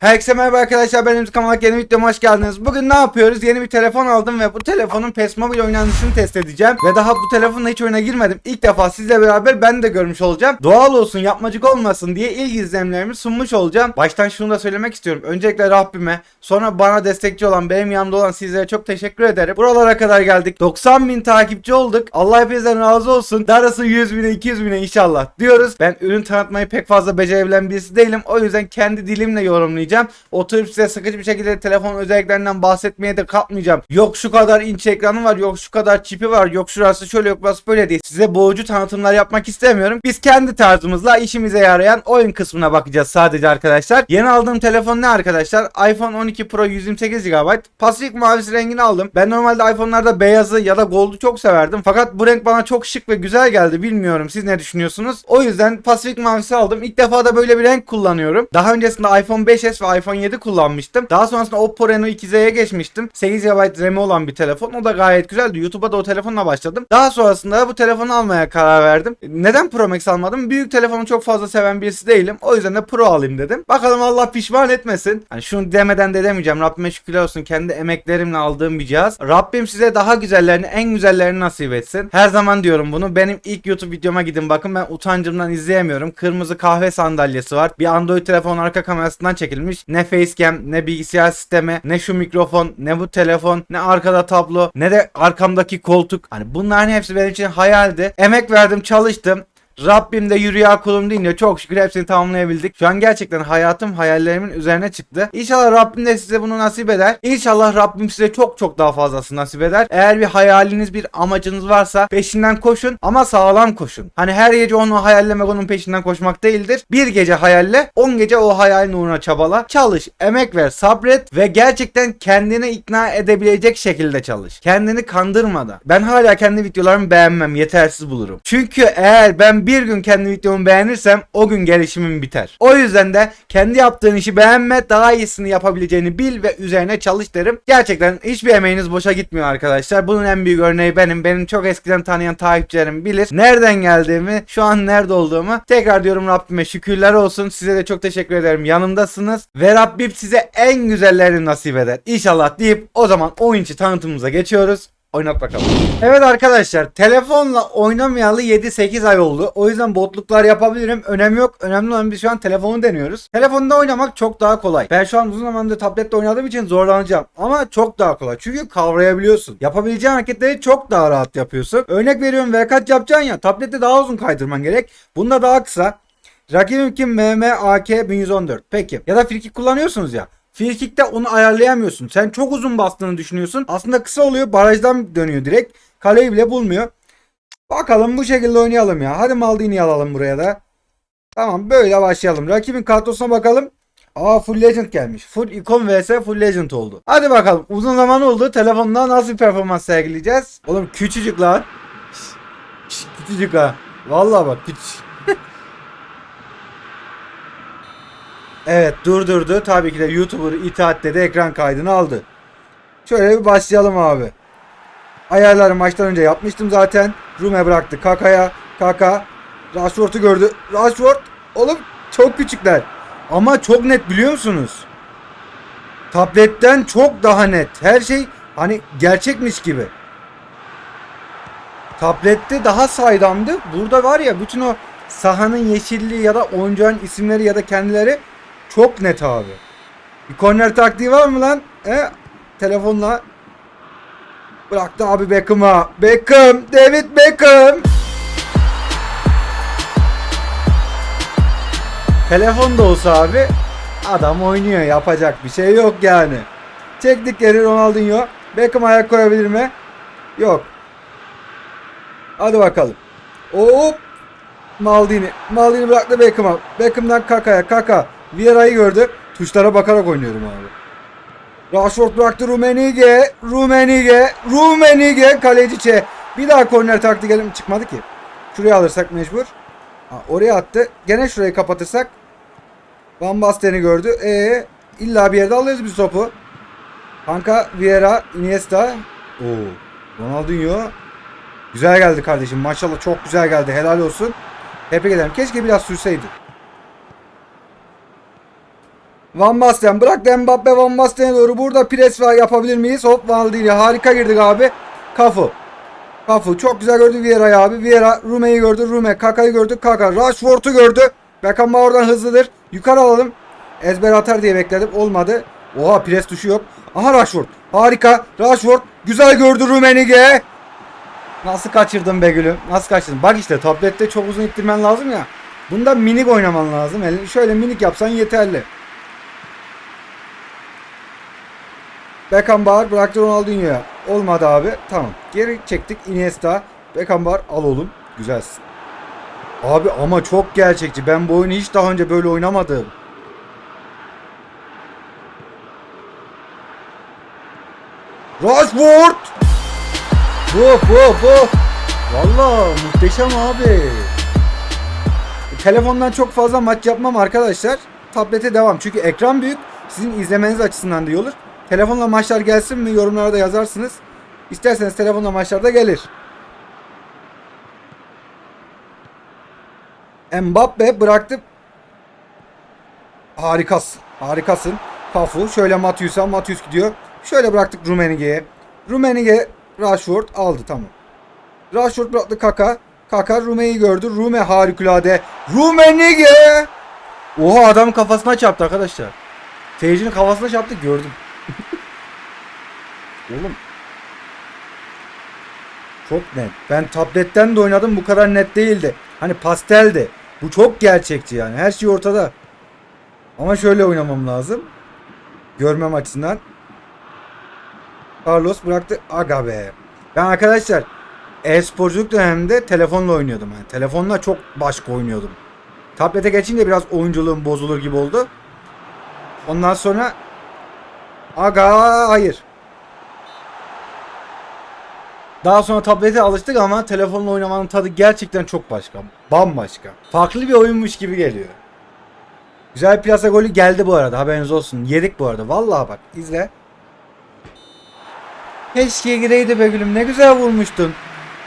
Herkese merhaba arkadaşlar benim Kamalak yeni videoma hoş geldiniz. Bugün ne yapıyoruz? Yeni bir telefon aldım ve bu telefonun PES Mobile oynanışını test edeceğim. Ve daha bu telefonla hiç oyuna girmedim. İlk defa sizle beraber ben de görmüş olacağım. Doğal olsun yapmacık olmasın diye ilk izlemlerimi sunmuş olacağım. Baştan şunu da söylemek istiyorum. Öncelikle Rabbime sonra bana destekçi olan benim yanımda olan sizlere çok teşekkür ederim. Buralara kadar geldik. 90 bin takipçi olduk. Allah hepinizden razı olsun. Darısı 100 bine 200 bine inşallah diyoruz. Ben ürün tanıtmayı pek fazla becerebilen birisi değilim. O yüzden kendi dilimle yorumlayacağım. Oturup size sıkıcı bir şekilde telefon özelliklerinden bahsetmeye de kalkmayacağım. Yok şu kadar inç ekranı var, yok şu kadar çipi var, yok şurası şöyle yok burası böyle diye. Size boğucu tanıtımlar yapmak istemiyorum. Biz kendi tarzımızla işimize yarayan oyun kısmına bakacağız sadece arkadaşlar. Yeni aldığım telefon ne arkadaşlar? iPhone 12 Pro 128 GB. Pasifik mavisi rengini aldım. Ben normalde iPhone'larda beyazı ya da gold'u çok severdim. Fakat bu renk bana çok şık ve güzel geldi. Bilmiyorum siz ne düşünüyorsunuz? O yüzden Pasifik mavisi aldım. İlk defa da böyle bir renk kullanıyorum. Daha öncesinde iPhone 5s ve iPhone 7 kullanmıştım. Daha sonrasında Oppo Reno 2Z'ye geçmiştim. 8 GB RAM'i olan bir telefon. O da gayet güzeldi. YouTube'a da o telefonla başladım. Daha sonrasında bu telefonu almaya karar verdim. Neden Pro Max almadım? Büyük telefonu çok fazla seven birisi değilim. O yüzden de Pro alayım dedim. Bakalım Allah pişman etmesin. Hani şunu demeden de demeyeceğim. Rabbime şükürler olsun. Kendi emeklerimle aldığım bir cihaz. Rabbim size daha güzellerini, en güzellerini nasip etsin. Her zaman diyorum bunu. Benim ilk YouTube videoma gidin bakın. Ben utancımdan izleyemiyorum. Kırmızı kahve sandalyesi var. Bir Android telefon arka kamerasından çekilmiş. Ne facecam, ne bilgisayar sistemi, ne şu mikrofon, ne bu telefon, ne arkada tablo, ne de arkamdaki koltuk. Hani bunların hepsi benim için hayaldi. Emek verdim, çalıştım. Rabbim de yürüya kulum deyince çok şükür hepsini tamamlayabildik. Şu an gerçekten hayatım hayallerimin üzerine çıktı. İnşallah Rabbim de size bunu nasip eder. İnşallah Rabbim size çok çok daha fazlasını nasip eder. Eğer bir hayaliniz, bir amacınız varsa peşinden koşun ama sağlam koşun. Hani her gece onu hayallemek onun peşinden koşmak değildir. Bir gece hayalle, 10 gece o hayalin uğruna çabala. Çalış, emek ver, sabret ve gerçekten kendini ikna edebilecek şekilde çalış. Kendini kandırmadan. Ben hala kendi videolarımı beğenmem, yetersiz bulurum. Çünkü eğer ben bir gün kendi videomu beğenirsem o gün gelişimim biter. O yüzden de kendi yaptığın işi beğenme, daha iyisini yapabileceğini bil ve üzerine çalış derim. Gerçekten hiçbir emeğiniz boşa gitmiyor arkadaşlar. Bunun en büyük örneği benim. Benim çok eskiden tanıyan takipçilerim bilir. Nereden geldiğimi, şu an nerede olduğumu. Tekrar diyorum Rabbime şükürler olsun. Size de çok teşekkür ederim. Yanımdasınız. Ve Rabbim size en güzellerini nasip eder. İnşallah deyip o zaman oyun içi tanıtımımıza geçiyoruz. Oynat bakalım. Evet arkadaşlar telefonla oynamayalı 7-8 ay oldu. O yüzden botluklar yapabilirim. Önemi yok. Önemli olan biz şu an telefonu deniyoruz. Telefonda oynamak çok daha kolay. Ben şu an uzun zamandır tablette oynadığım için zorlanacağım. Ama çok daha kolay. Çünkü kavrayabiliyorsun. Yapabileceğin hareketleri çok daha rahat yapıyorsun. Örnek veriyorum verkaç yapacaksın ya. Tablette daha uzun kaydırman gerek. Bunda daha kısa. Rakibim kim? MMAK 1114. Peki. Ya da frikik kullanıyorsunuz ya. Frikik'te onu ayarlayamıyorsun. Sen çok uzun bastığını düşünüyorsun. Aslında kısa oluyor. Barajdan dönüyor direkt. Kaleyi bile bulmuyor. Bakalım bu şekilde oynayalım ya. Hadi Maldini'yi alalım buraya da. Tamam böyle başlayalım. Rakibin kadrosuna bakalım. Aa Full Legend gelmiş. Full Icon vs Full Legend oldu. Hadi bakalım. Uzun zaman oldu. Telefonda nasıl bir performans sergileyeceğiz? Oğlum küçücük lan. Küçücük ha. Vallahi bak küçük. Evet durdurdu. Tabii ki de YouTuber itaat dedi. Ekran kaydını aldı. Şöyle bir başlayalım abi. Ayarları maçtan önce yapmıştım zaten. Rume bıraktı Kaka'ya. Kaka. Rashford'u gördü. Rashford. Oğlum çok küçükler. Ama çok net biliyor musunuz? Tabletten çok daha net. Her şey hani gerçekmiş gibi. Tablette daha saydamdı. Burada var ya bütün o sahanın yeşilliği ya da oyuncağın isimleri ya da kendileri çok net abi. Bir korner taktiği var mı lan? E? Telefonla bıraktı abi Beckham'a. Beckham, David Beckham. Telefon da olsa abi adam oynuyor yapacak bir şey yok yani. Çektik geri Ronaldinho. Beckham ayak koyabilir mi? Yok. Hadi bakalım. Hop. Maldini. Maldini bıraktı Beckham'a. Beckham'dan Kaka'ya. Kaka. Vieira'yı gördü. Tuşlara bakarak oynuyorum abi. Rashford bıraktı Rumenige. Rumenige. Rumenige. Kaleci Çe. Bir daha korner taktı gelim çıkmadı ki. Şuraya alırsak mecbur. Ha, oraya attı. Gene şurayı kapatırsak. Van Basten'i gördü. E illa bir yerde alırız biz topu. Kanka Vieira, Iniesta. Oo. Ronaldinho. Güzel geldi kardeşim. Maşallah çok güzel geldi. Helal olsun. Tebrik ederim. Keşke biraz sürseydi. Van Basten bırak Mbappe Van Basten'e doğru burada pres var yapabilir miyiz? Hop Valdini harika girdik abi. Kafu. Kafu çok güzel gördü Vieira'yı abi. Vieira Rume'yi gördü. Rume Kaka'yı gördü. Kaka Rashford'u gördü. Beckenbauer oradan hızlıdır. Yukarı alalım. Ezber atar diye bekledim. Olmadı. Oha pres tuşu yok. Aha Rashford. Harika. Rashford güzel gördü Rumenige. Nasıl kaçırdın be gülüm? Nasıl kaçırdın? Bak işte tablette çok uzun ittirmen lazım ya. Bunda minik oynaman lazım. Elini şöyle minik yapsan yeterli. Beckenbauer bıraktı Ronaldinho'ya. Olmadı abi. Tamam. Geri çektik. Iniesta. Beckenbauer al oğlum. Güzelsin. Abi ama çok gerçekçi. Ben bu oyunu hiç daha önce böyle oynamadım. Rashford! Bu bu bu. Valla muhteşem abi. Telefondan çok fazla maç yapmam arkadaşlar. Tablete devam. Çünkü ekran büyük. Sizin izlemeniz açısından da iyi olur. Telefonla maçlar gelsin mi yorumlarda yazarsınız. İsterseniz telefonla maçlar da gelir. Mbappe bıraktı. Harikasın. Harikasın. Kafu. Şöyle Matius'a. Matius gidiyor. Şöyle bıraktık Rumenige'ye. Rumenige Rashford aldı tamam. Rashford bıraktı Kaka. Kaka Rume'yi gördü. Rume harikulade. Rumenige! Oha adamın kafasına çarptı arkadaşlar. Seyircinin kafasına çarptı gördüm. Oğlum. Çok net. Ben tabletten de oynadım bu kadar net değildi. Hani pasteldi. Bu çok gerçekçi yani. Her şey ortada. Ama şöyle oynamam lazım. Görmem açısından. Carlos bıraktı. Aga be. Ben arkadaşlar e-sporculuk döneminde telefonla oynuyordum. Yani telefonla çok başka oynuyordum. Tablete geçince biraz oyunculuğum bozulur gibi oldu. Ondan sonra aga hayır. Daha sonra tablete alıştık ama telefonla oynamanın tadı gerçekten çok başka. Bambaşka. Farklı bir oyunmuş gibi geliyor. Güzel bir plasa golü geldi bu arada haberiniz olsun. Yedik bu arada. Vallahi bak izle. Keşke gireydi be gülüm. Ne güzel vurmuştun.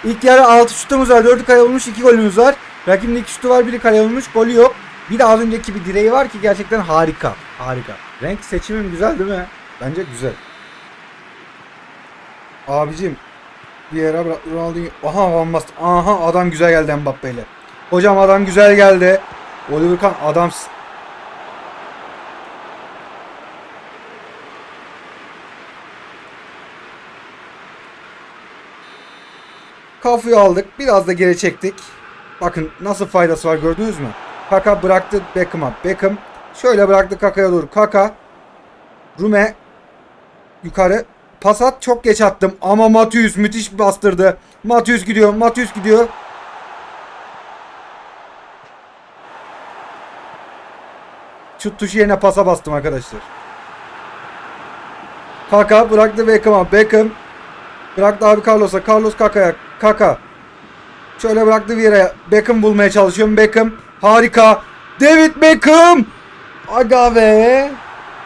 İlk yarı 6 şutumuz var. 4'ü kale olmuş. 2 golümüz var. Rakibin 2 şutu var. 1'i kale olmuş. Golü yok. Bir de az önceki bir direği var ki gerçekten harika. Harika. Renk seçimim güzel değil mi? Bence güzel. Abicim bırak Ronaldinho. Aha Van Basten. Aha adam güzel geldi Mbappe ile. Hocam adam güzel geldi. Oliver Kahn adamsın. Kafu'yu aldık. Biraz da geri çektik. Bakın nasıl faydası var gördünüz mü? Kaka bıraktı Beckham'a. Beckham şöyle bıraktı Kaka'ya doğru. Kaka Rume yukarı. Pas at çok geç attım ama Matius müthiş bastırdı. Matius gidiyor. Matius gidiyor. Şut tuşu yerine pasa bastım arkadaşlar. Kaka bıraktı Beckham'a. Beckham bıraktı abi Carlos'a. Carlos Kaka'ya. Kaka. Şöyle bıraktı Vieira'ya. Beckham bulmaya çalışıyorum. Beckham. Harika. David Beckham. Aga be.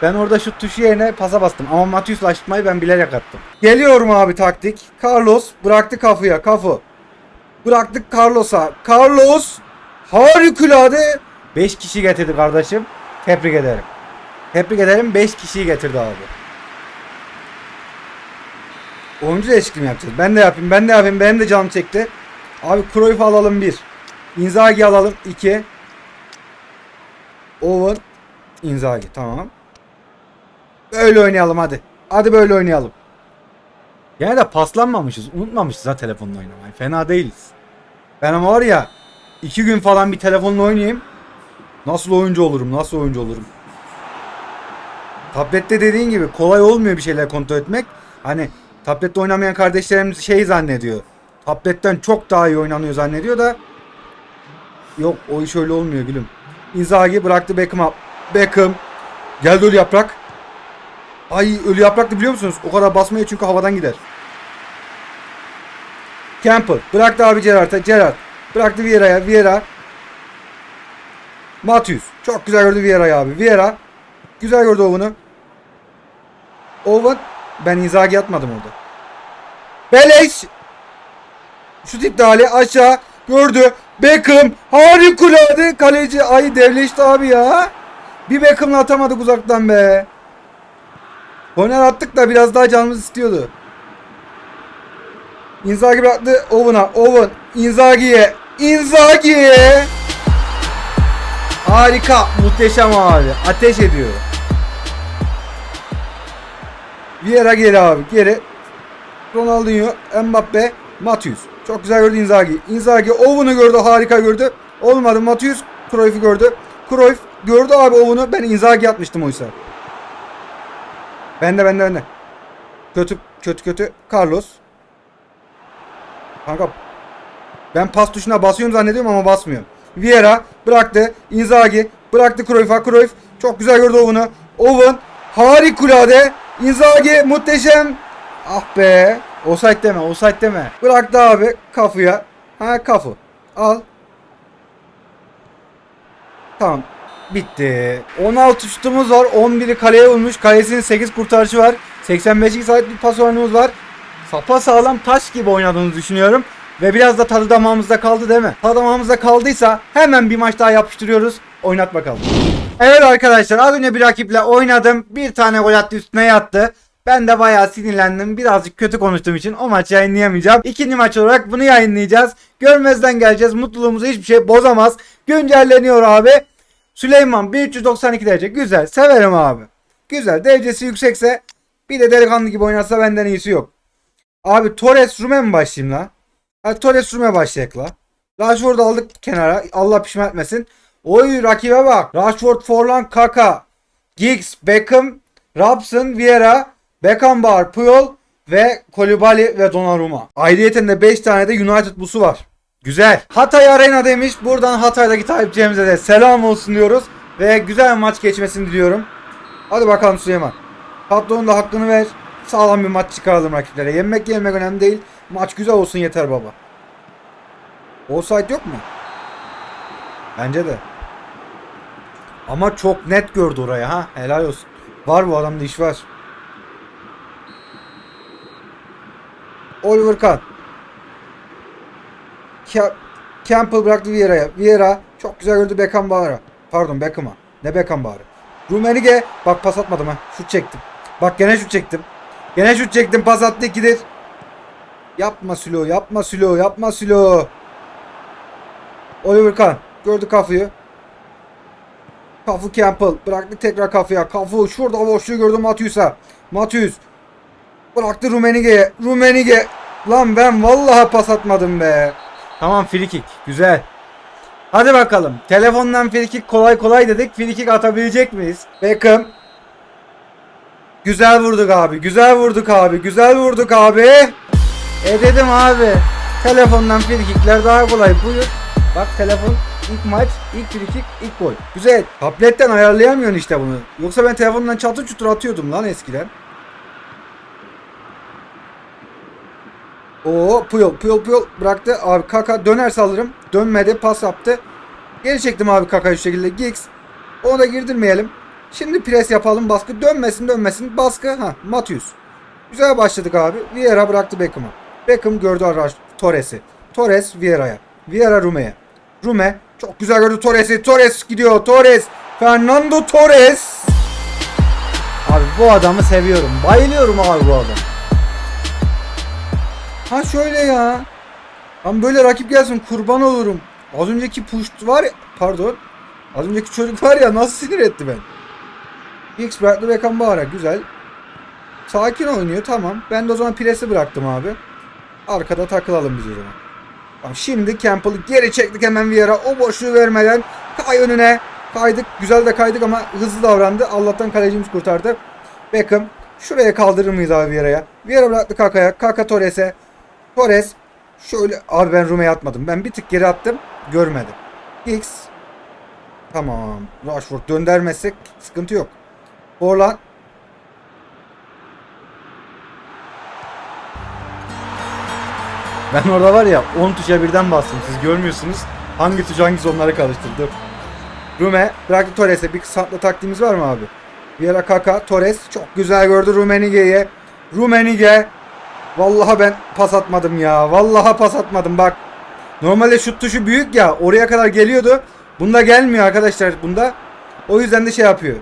Ben orada şu tuşu yerine pasa bastım. Ama Matius'la açmayı ben bilerek attım. Geliyorum abi taktik. Carlos bıraktı Kafu'ya. Kafu. Bıraktık Carlos'a. Carlos. Harikulade. 5 kişi getirdi kardeşim. Tebrik ederim. Tebrik ederim 5 kişiyi getirdi abi. Oyuncu değişikliği yapacağız? Ben de yapayım, ben de yapayım. Benim de canım çekti. Abi Cruyff alalım 1. Inzaghi alalım 2. Owen. Inzaghi tamam. Böyle oynayalım hadi. Hadi böyle oynayalım. Yani de paslanmamışız. Unutmamışız ha telefonla oynamayı. Fena değiliz. Ben ama var ya 2 gün falan bir telefonla oynayayım. Nasıl oyuncu olurum? Nasıl oyuncu olurum? Tablette dediğin gibi kolay olmuyor bir şeyler kontrol etmek. Hani tablette oynamayan kardeşlerimiz şey zannediyor. Tabletten çok daha iyi oynanıyor zannediyor da yok o iş öyle olmuyor gülüm. Inzaghi bıraktı Beckham'a. Beckham geldi ölü yaprak. Ay ölü yapraktı biliyor musunuz? O kadar basmıyor çünkü havadan gider. Campbell bıraktı abi Gerrard'a. Gerrard bıraktı Vieira'ya. Vieira Matius. Çok güzel gördü Vieira'yı abi. Vieira. Güzel gördü Owen'ı. Owen. Ben Inzaghi atmadım orada. Beleş. Şut iptali aşağı. Gördü. Beckham. Harikulade. Kaleci. Ay devleşti abi ya. Bir Beckham'la atamadık uzaktan be. Korner attık da biraz daha canımız istiyordu. Inzaghi bıraktı Owen'a. Owen Inzaghi'ye. Inzaghi'ye. Harika. Muhteşem abi. Ateş ediyor. Vieira geri abi. Geri. Ronaldinho, Mbappe, Matius. Çok güzel gördü Inzaghi. Inzaghi Owen'ı gördü. Harika gördü. Olmadı. Matius Cruyff'u gördü. Cruyff gördü abi Owen'ı. Ben Inzaghi atmıştım oysa. Bende bende bende. Kötü kötü kötü. Carlos. Kanka ben pas tuşuna basıyorum zannediyorum ama basmıyorum. Vieira bıraktı. Inzaghi bıraktı Cruyff'a. Cruyff çok güzel gördü Owen'ı. Owen harikulade. Inzaghi muhteşem. Ah be. Offside deme, offside deme. Bıraktı abi kafaya. Ha kafı. Al. Tamam. Bitti. 16 şutumuz var. 11'i kaleye vurmuş. Kalesinin 8 kurtarıcı var. 85'lik sahip bir pas oranımız var. Sapa sağlam taş gibi oynadığını düşünüyorum. Ve biraz da tadı damağımızda kaldı değil mi? Tadı damağımızda kaldıysa hemen bir maç daha yapıştırıyoruz. Oynat bakalım. Evet arkadaşlar az önce bir rakiple oynadım. Bir tane gol attı üstüne yattı. Ben de bayağı sinirlendim. Birazcık kötü konuştuğum için o maçı yayınlayamayacağım. İkinci maç olarak bunu yayınlayacağız. Görmezden geleceğiz. Mutluluğumuzu hiçbir şey bozamaz. Güncelleniyor abi. Süleyman 1392 derece. Güzel. Severim abi. Güzel. Derecesi yüksekse bir de delikanlı gibi oynarsa benden iyisi yok. Abi Torres Rume mi başlayayım la? Hadi Torres Rume başlayak la. Rashford'u aldık kenara. Allah pişman etmesin. Oy rakibe bak. Rashford, Forlan, Kaka, Giggs, Beckham, Robson, Vieira, Beckenbauer, Puyol ve Kolibali ve Donnarumma. Ayrıyeten de 5 tane de United busu var. Güzel. Hatay Arena demiş. Buradan Hatay'daki takipçilerimize de selam olsun diyoruz. Ve güzel bir maç geçmesini diliyorum. Hadi bakalım Süleyman. Patronun da hakkını ver. Sağlam bir maç çıkaralım rakiplere. Yenmek yenmek önemli değil. Maç güzel olsun yeter baba. Offside yok mu? Bence de. Ama çok net gördü orayı ha. Helal olsun. Var bu adamda iş var. Oliver Kahn. Campbell bıraktı Vieira'ya. Vieira çok güzel gördü Beckenbauer'a. Pardon Beckham'a. Ne Beckenbauer'ı. Rumenige. Bak pas atmadım ha. Şut çektim. Bak gene şut çektim. Gene şut çektim. Pas attı ikidir. Yapma Sülo. Yapma Sülo. Yapma Sülo. Oliver Kahn. Gördü kafayı. Kafu Campbell. Bıraktı tekrar kafaya. Kafu şurada boşluğu gördü Matius'a. Matius. Bıraktı Rumenige'ye. Rumenige. Lan ben vallahi pas atmadım be. Tamam frikik. Güzel. Hadi bakalım. Telefondan frikik kolay kolay dedik. Frikik atabilecek miyiz? Beckham. Güzel vurduk abi. Güzel vurduk abi. Güzel vurduk abi. E dedim abi. Telefondan frikikler daha kolay. Buyur. Bak telefon ilk maç, ilk frikik, ilk gol. Güzel. Tabletten ayarlayamıyorsun işte bunu. Yoksa ben telefondan çatır çutur atıyordum lan eskiden. Oo Puyol Puyol Puyol bıraktı. Abi Kaka döner alırım. Dönmedi pas yaptı. Geri çektim abi Kaka'yı şu şekilde. Giggs. Onu da girdirmeyelim. Şimdi pres yapalım baskı. Dönmesin dönmesin. Baskı. Ha Matius. Güzel başladık abi. Vieira bıraktı Beckham'a. Beckham gördü Araş Torres'i. Torres Vieira'ya. Vieira Rume'ye. Rume çok güzel gördü Torres'i. Torres gidiyor. Torres. Fernando Torres. Abi bu adamı seviyorum. Bayılıyorum abi bu adam. Ha şöyle ya. Ben böyle rakip gelsin kurban olurum. Az önceki push var ya pardon. Az önceki çocuk var ya nasıl sinir etti ben. X bıraktı Beckenbauer'a güzel. Sakin oynuyor tamam. Ben de o zaman presi bıraktım abi. Arkada takılalım biz o zaman. Tamam, şimdi Campbell'ı geri çektik hemen Vieira. O boşluğu vermeden kay önüne. Kaydık. Güzel de kaydık ama hızlı davrandı. Allah'tan kalecimiz kurtardı. Beckham. Şuraya kaldırır mıyız abi Vieira'ya? Vieira bıraktı Kaka'ya. Kaka Torres'e. Torres. Şöyle. Abi ben Rume'ye atmadım. Ben bir tık geri attım. Görmedi. X. Tamam. Rashford döndermezsek sıkıntı yok. Forlan. Ben orada var ya 10 tuşa birden bastım. Siz görmüyorsunuz. Hangi tuş hangisi onları karıştırdı. Rume bıraktı Torres'e. Bir kısaltma taktiğimiz var mı abi? Vieira Kaka, Torres çok güzel gördü Rumenige'ye. Rumenige. Vallahi ben pas atmadım ya. Vallahi pas atmadım bak. Normalde şut tuşu büyük ya. Oraya kadar geliyordu. Bunda gelmiyor arkadaşlar. Bunda O yüzden de şey yapıyor.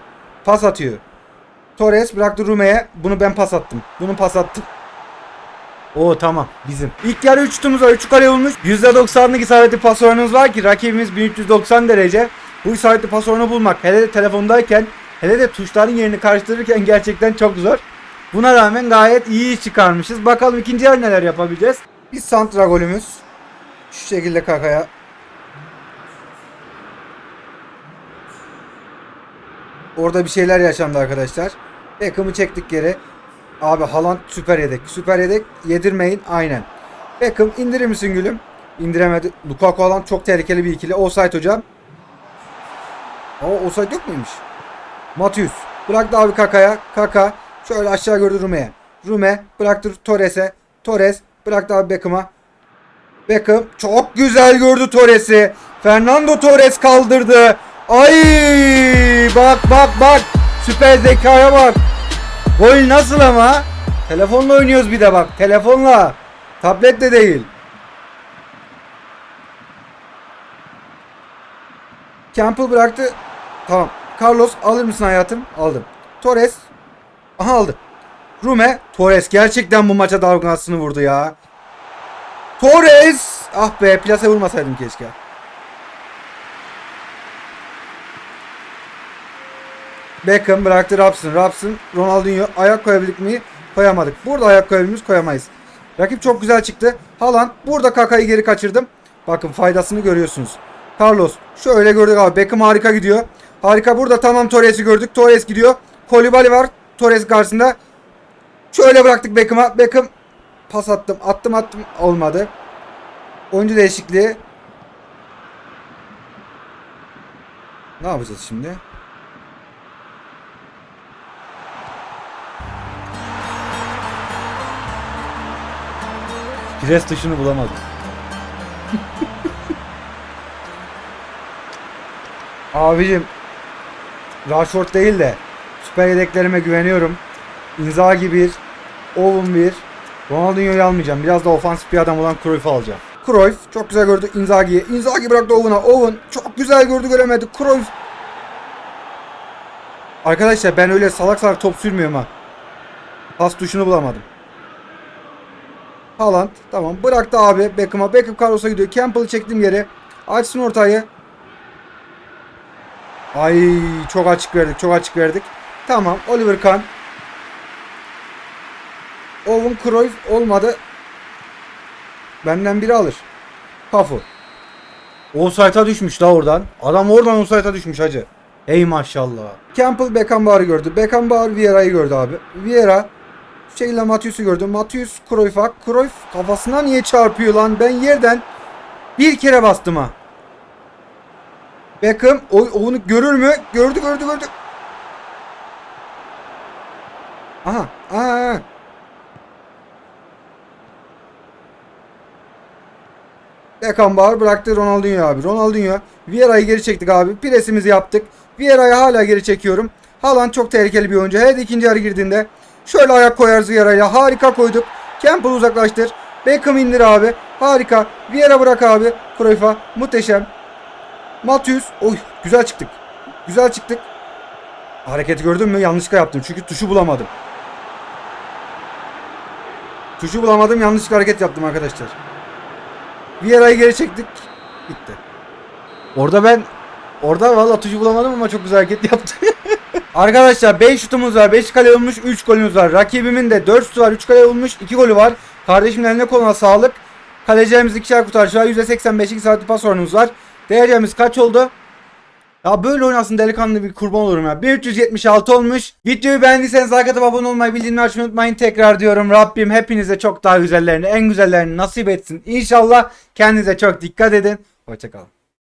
Pas atıyor. Torres bıraktı Rume'ye. Bunu ben pas attım. Bunu pas attım. O tamam bizim. İlk yarı 3 şutumuz var. 3 kale olmuş. %90'lık isabetli pas oranımız var ki rakibimiz 1390 derece. Bu isabetli pas oranı bulmak hele de telefondayken hele de tuşların yerini karıştırırken gerçekten çok zor. Buna rağmen gayet iyi çıkarmışız. Bakalım ikinci yarı neler yapabileceğiz. Bir santra golümüz. Şu şekilde kakaya. Orada bir şeyler yaşandı arkadaşlar. Beckham'ı çektik geri. Abi Haaland süper yedek. Süper yedek. Yedirmeyin. Aynen. Beckham indirir misin gülüm? İndiremedi. Lukaku Haaland çok tehlikeli bir ikili. Offside hocam. Aa offside yok muymuş? Matius. Bıraktı abi Kaka'ya. Kaka. Şöyle aşağı gördü Rume'ye. Rume bıraktı Torres'e. Torres bıraktı abi Beckham'a. Beckham çok güzel gördü Torres'i. Fernando Torres kaldırdı. Ay bak bak bak. Süper zekaya bak. Gol nasıl ama? Telefonla oynuyoruz bir de bak. Telefonla. Tablet de değil. Campbell bıraktı. Tamam. Carlos alır mısın hayatım? Aldım. Torres. Aha aldı. Rume. Torres gerçekten bu maça dalgasını vurdu ya. Torres. Ah be plase vurmasaydım keşke. Beckham bıraktı Robson. Robson Ronaldinho ayak koyabildik mi? Koyamadık. Burada ayak koyabilir Koyamayız. Rakip çok güzel çıktı. Haaland burada Kaka'yı geri kaçırdım. Bakın faydasını görüyorsunuz. Carlos şöyle gördük abi. Beckham harika gidiyor. Harika burada tamam Torres'i gördük. Torres gidiyor. Kolibali var. Torres karşısında. Şöyle bıraktık Beckham'a. Beckham pas attım. Attım attım. Olmadı. Oyuncu değişikliği. Ne yapacağız şimdi? Pres tuşunu bulamadım. Abicim Rashford değil de süper yedeklerime güveniyorum. Inzaghi 1, Owen 1. Ronaldinho'yu almayacağım. Biraz da ofansif bir adam olan Cruyff'u alacağım. Cruyff çok güzel gördü Inzaghi'yi. Inzaghi bıraktı Owen'a. Owen çok güzel gördü göremedi. Cruyff. Arkadaşlar ben öyle salak salak top sürmüyorum ha. Pas tuşunu bulamadım. Haaland tamam bıraktı abi Beckham'a. Beckham Carlos'a gidiyor. Campbell'ı çektim geri. Açsın ortayı. Ay çok açık verdik çok açık verdik. Tamam Oliver Kahn. Owen Cruyff olmadı. Benden biri alır. Kafu. Offside'a düşmüş da oradan. Adam oradan offside'a düşmüş hacı. Ey maşallah. Campbell Beckenbauer'ı gördü. Beckenbauer Vieira'yı gördü abi. Vieira şekilde Matius'u gördü. Matius Cruyff'a. Cruyff kafasına niye çarpıyor lan? Ben yerden bir kere bastım ha. Beckham o, onu görür mü? Gördü gördü gördü. Aha. Aa. Beckenbauer bıraktı Ronaldinho abi. Ronaldinho. Vieira'yı geri çektik abi. Presimizi yaptık. Vieira'yı hala geri çekiyorum. Haaland çok tehlikeli bir oyuncu. Hele ikinci yarı girdiğinde şöyle ayak koyarız Vieira'ya. Harika koyduk. Campbell uzaklaştır. Beckham indir abi. Harika. Vieira bırak abi. Cruyff'a. Muhteşem. Matius. Oy güzel çıktık. Güzel çıktık. Hareketi gördün mü? Yanlışlıkla yaptım. Çünkü tuşu bulamadım. Tuşu bulamadım. Yanlışlıkla hareket yaptım arkadaşlar. Vieira'yı geri çektik. Bitti. Orada ben orada valla tuşu bulamadım ama çok güzel hareket yaptım. Arkadaşlar 5 şutumuz var. 5 kale olmuş. 3 golümüz var. Rakibimin de 4 şutu var. 3 kale olmuş. 2 golü var. Kardeşimin eline koluna sağlık. Kalecilerimiz ikişer kurtarış var. %85 2 saatlik pas oranımız var. Değerimiz kaç oldu? Ya böyle oynasın delikanlı bir kurban olurum ya. 1376 olmuş. Videoyu beğendiyseniz like abone olmayı bildirimleri açmayı unutmayın. Tekrar diyorum Rabbim hepinize çok daha güzellerini en güzellerini nasip etsin. İnşallah kendinize çok dikkat edin. Hoşçakalın.